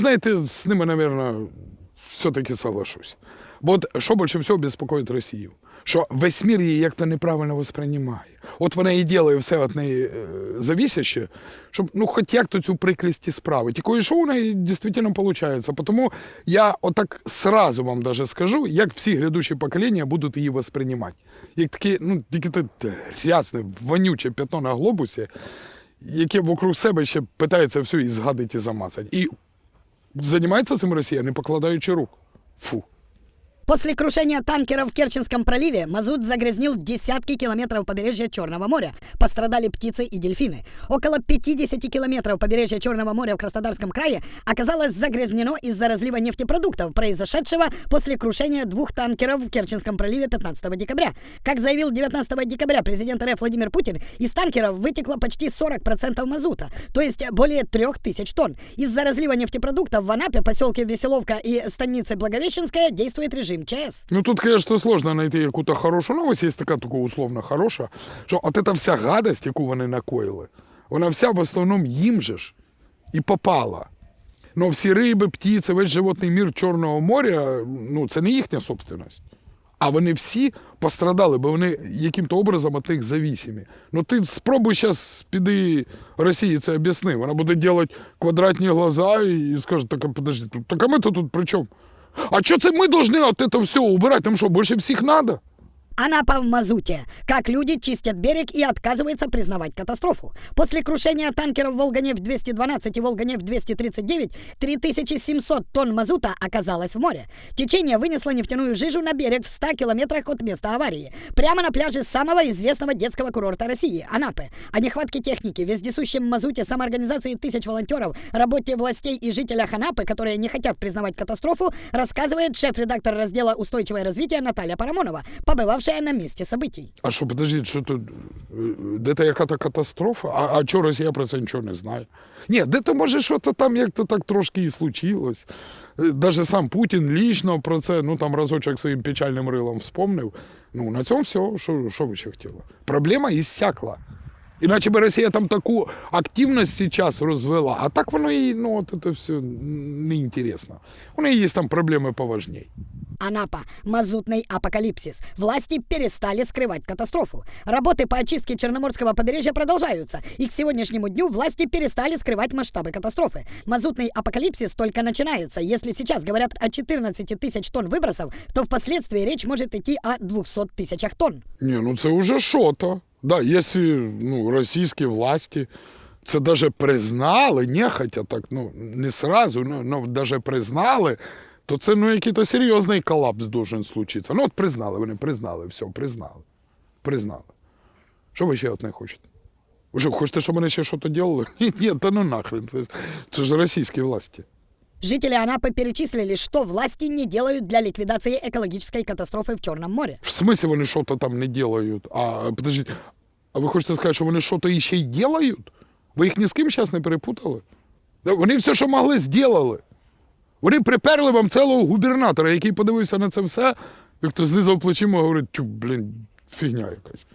знаете, с ними, наверное, все-таки соглашусь. Бо от що більше всього безпокоїть Росію? Що весь мір її як-то неправильно восприймає. От вона і ділає все від неї е, завісяще, щоб ну хоч як-то цю прикрість і справить. Що у неї дійсно виходить. Тому я отак сразу вам даже скажу, як всі грядущі покоління будуть її восприймати. Як таке, ну, тільки те грязне, вонюче п'ятно на глобусі, яке вокруг себе ще питається все і згадить і замацать. І займається цим Росія, не покладаючи рук. Фу. После крушения танкера в Керченском проливе мазут загрязнил десятки километров побережья Черного моря. Пострадали птицы и дельфины. Около 50 километров побережья Черного моря в Краснодарском крае оказалось загрязнено из-за разлива нефтепродуктов, произошедшего после крушения двух танкеров в Керченском проливе 15 декабря. Как заявил 19 декабря президент РФ Владимир Путин, из танкеров вытекло почти 40% мазута, то есть более 3000 тонн. Из-за разлива нефтепродуктов в Анапе, поселке Веселовка и станице Благовещенская действует режим ЧС. Ну тут, конечно, сложно знайти яку-то хорошу новость, є така така условно хороша, що от ця вся гадость, яку вони накоїли, вона вся в основному їм же ж і попала. Ну всі риби, птиці, весь животний мір Чорного моря, ну це не їхня собственність. А вони всі пострадали, бо вони яким-то образом від них зависимі. Ну ти спробуй зараз піди Росії це об'ясни. Вона буде робити квадратні глаза і скаже, так, подожди, так а ми-то тут при чому? А что це мы должны от этого все убирать? Нам что, больше всех надо? Анапа в мазуте. Как люди чистят берег и отказываются признавать катастрофу. После крушения танкеров «Волгонефть-212» и «Волгонефть-239» 3700 тонн мазута оказалось в море. Течение вынесло нефтяную жижу на берег в 100 километрах от места аварии. Прямо на пляже самого известного детского курорта России – Анапы. О нехватке техники, вездесущем мазуте, самоорганизации тысяч волонтеров, работе властей и жителях Анапы, которые не хотят признавать катастрофу, рассказывает шеф-редактор раздела «Устойчивое развитие» Наталья Парамонова, побывавшая на месте событий. А що, подождіть, що тут? е, Де-то яка-то катастрофа? А, а чого Росія про це нічого не знає? Ні, де-то може що то там як-то так трошки і случилось. Е, Даже сам Путін лічно про це, ну там разочок своїм печальним рилом вспомнив. Ну, на цьому все. Що, що ви ще хотіли? Проблема іссякла. Іначе би Росія там таку активність зараз розвела, а так воно їй, ну, от це все неінтересно. У неї є там проблеми поважній. Анапа. Мазутный апокалипсис. Власти перестали скрывать катастрофу. Работы по очистке Черноморского побережья продолжаются. И к сегодняшнему дню власти перестали скрывать масштабы катастрофы. Мазутный апокалипсис только начинается. Если сейчас говорят о 14 тысяч тонн выбросов, то впоследствии речь может идти о 200 тысячах тонн. Ні, ну це вже що-то. Да, якщо ну, російські власті це даже признали, нехотя так, ну не сразу, ну, ну даже признали, то це ну який-то серйозний колапс должен случитися. Ну от признали, вони признали, все, признали. Признали. Що ви ще от не хочете? Ви що, хочете, щоб вони ще щось робили? Ні, ні, та ну нахрен. Це, це ж російські власті. Жители Анапы перечислили, что власти не делают для ликвидации экологической катастрофы в Черном море. В смысле вони щось там не делають? А подождіть, а ви хочете сказати, що вони щось іще й делають? Ви їх ні з ким зараз не перепутали? Да, Вони все, що могли, зробили. Вони приперли вам цілого губернатора, який подивився на це все, як то знизав плечима говорить, тю, блін, фігня якась.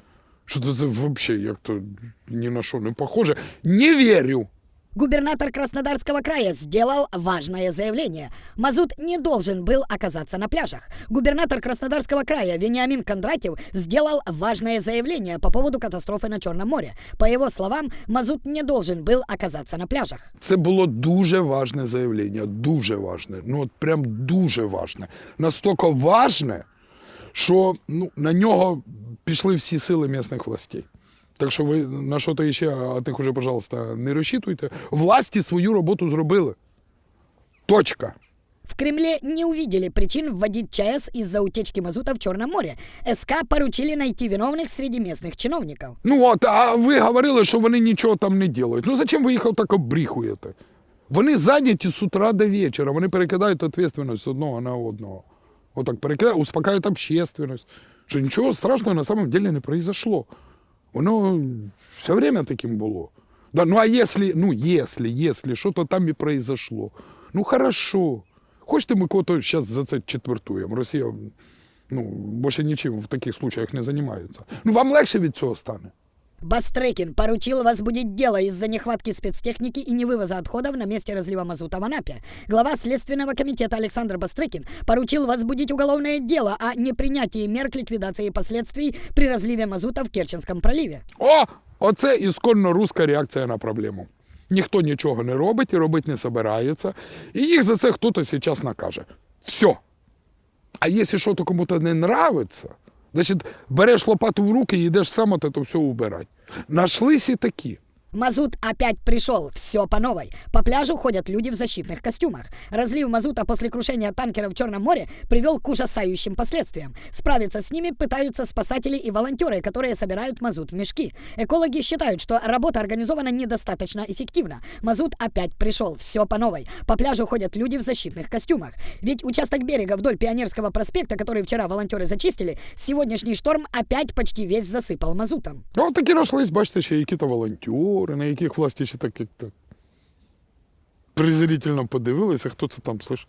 Що то це взагалі як то ні на що не похоже. Не вірю. Губернатор Краснодарского края сделал важное заявление. Мазут не должен был оказаться на пляжах. Губернатор Краснодарского края Вениамин Кондратьев сделал важное заявление по поводу катастрофы на Черном море. По его словам, Мазут не должен был оказаться на пляжах. Це було дуже важне заявлення, дуже важне. Ну от прям дуже важне. Настільки важне, що ну, на нього пішли всі сили місцевих властей. Так що ви на що то ще от них уже, пожалуйста, не розчитуйте. Власті свою роботу зробили. Точка. В Кремле не увидели причин вводить ЧАЭС из-за утечки мазута в Черном море. СК поручили найти виновных среди местных чиновников. Ну от, а ви говорили, що вони нічого там не роблять. Ну зачем ви їх отак обріхуєте? Вони зайняті з утра до вечора, вони перекидають відповідальність з одного на одного. Отак перекидають, успокаивают общественность, що нічого страшного на самом деле не произошло. Воно все время таким було. Да, ну а если, ну если, если что-то там і произошло, ну хорошо. Хочете ми кого-то зараз за це четвертуємо? Росія ну, більше нічим в таких случаях не займається. Ну вам легше від цього стане. Бастрыкин поручил возбудить дело из-за нехватки спецтехники и невывоза отходов на месте разлива мазута в Анапе. Глава Следственного комитета Александр Бастрыкин поручил возбудить уголовное дело о непринятии мер к ликвидации последствий при разливе мазута в Керченском проливе. О! Оце ісконно руська реакція на проблему. Ніхто нічого не робить і робити не собирається. І їх за це хтось зараз накаже. Все. А якщо щось кому-то не нравиться, Значить береш лопату в руки і йдеш сам от це все убирати. Нашлися такі. Мазут опять пришел, все по новой. По пляжу ходят люди в защитных костюмах. Разлив мазута после крушения танкера в Черном море привел к ужасающим последствиям. Справиться с ними пытаются спасатели и волонтеры, которые собирают мазут в мешки. Экологи считают, что работа организована недостаточно эффективно. Мазут опять пришел, все по новой. По пляжу ходят люди в защитных костюмах. Ведь участок берега вдоль Пионерского проспекта, который вчера волонтеры зачистили, сегодняшний шторм опять почти весь засыпал мазутом. Ну, такі нашлись, бачите, ще які-то волонтери, на яких власті ще так як-то презрительно подивилися, хто це там, слиш,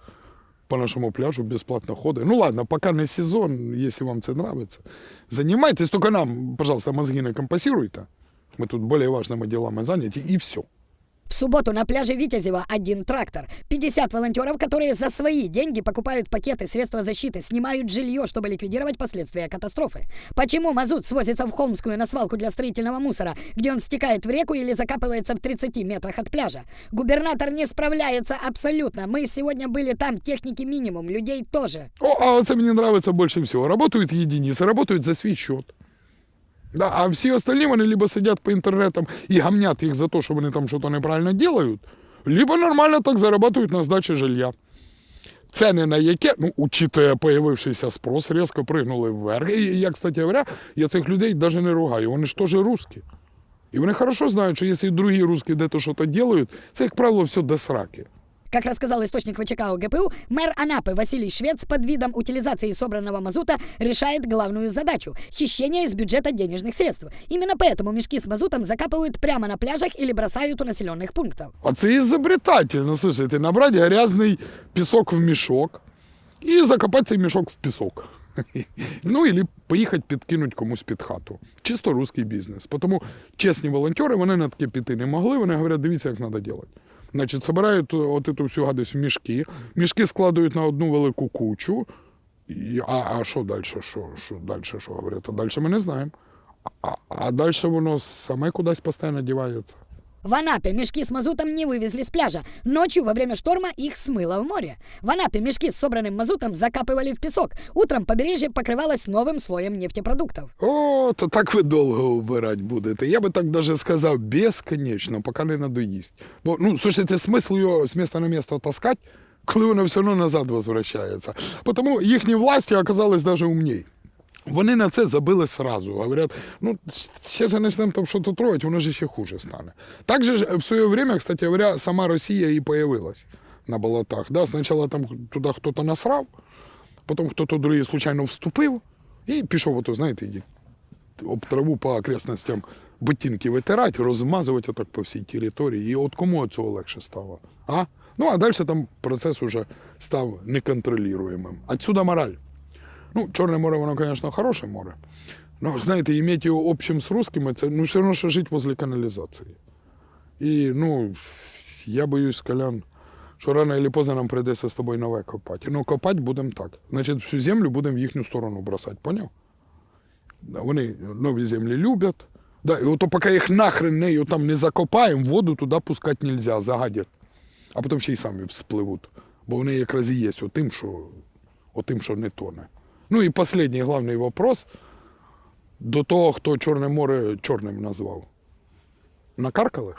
по нашому пляжу безплатно ходить. Ну ладно, поки не сезон, якщо вам це нравится. Занимайтесь, только нам, пожалуйста, мозги не компасируйте. Мы тут более важными делами заняты, и все. В субботу на пляже Витязева один трактор. 50 волонтеров, которые за свои деньги покупают пакеты, средства защиты, снимают жилье, чтобы ликвидировать последствия катастрофы. Почему мазут свозится в Холмскую на свалку для строительного мусора, где он стекает в реку или закапывается в 30 метрах от пляжа? Губернатор не справляется абсолютно. Мы сегодня были там, техники минимум, людей тоже. О, а це мені нравится больше всего. Работают единицы, работают за свій счет. Да, а всі остальні вони либо сидять по інтернетам і гамнять їх за те, що вони там щось неправильно делают, либо нормально так зарабатывают на здачі жилья. Ціни на яке, ну, учитывая появившийся спрос, різко пригнули вверх. І я, кстати говоря, я цих людей навіть не ругаю, вони ж теж русські. І вони хорошо знають, що якщо другі русські де-то щось делают, це, як правило, все до сраки. Как рассказал источник ВЧК ОГПУ, мэр Анапы Василий Швец под видом утилизации собранного мазута решает главную задачу – хищение из бюджета денежных средств. Именно поэтому мешки с мазутом закапывают прямо на пляжах или бросают у населенных пунктов. А це изобретательно, слушайте, набрать грязный песок в мешок і закопати цей мішок в пісок. Ну, или поїхати підкинуть комусь під хату. Чисто русський бізнес. Тому чесні волонтери, вони на таке піти не могли, вони говорять, дивіться, як треба робити. Значить, собирають от эту всю гадость в мішки, мішки складують на одну велику кучу, і, а, а що далі? Що, що далі, що говорять? А далі ми не знаємо. А, а далі воно саме кудись постійно дівається. В Анапе мешки с мазутом не вывезли с пляжа. Ночью во время шторма их смыло в море. В Анапе мешки с собранным мазутом закапывали в песок. Утром побережье покрывалось новым слоем нефтепродуктов. О, то так ви довго убирати будете. Я би так даже сказав, безконечно, поки не надоїсть. Бо, ну, слушайте, смисл його з міста на місто таскати, коли воно все одно назад возвращається. Тому їхні власті оказались даже умней. Вони на це забили сразу. Говорять, ну, ще ж почнемо там щось троїть, воно ж ще хуже стане. Так же ж в своє время, кстати говоря, сама Росія і появилась на болотах. Да? Спочатку там туди хтось насрав, потім хтось другий случайно вступив і пішов, ото, знаєте, об траву по окрестностям ботинки витирати, розмазувати так по всій території. І от кому від цього легше стало? А? Ну, а далі там процес уже став неконтролюємим. Отсюда мораль. Ну, Чорне море, воно, звісно, хороше море. Но, знаєте, иметь його общим з русскими, це ну, все одно, що жити возле каналізації. І, ну, я боюсь, Колян, що рано чи поздно нам прийдеться з тобою нове копати. Ну, копати будемо так. Значить, всю землю будемо в їхню сторону бросати, поняв? Вони нові землі люблять. Да, і ото поки їх нахрен нею там не закопаємо, воду туди пускати не можна, загадять. А потім ще й самі вспливуть. Бо вони якраз і є отим, що, отим, що не тоне. Ну і останній головний вопрос до того, хто Чорне море чорним назвав. Накаркали?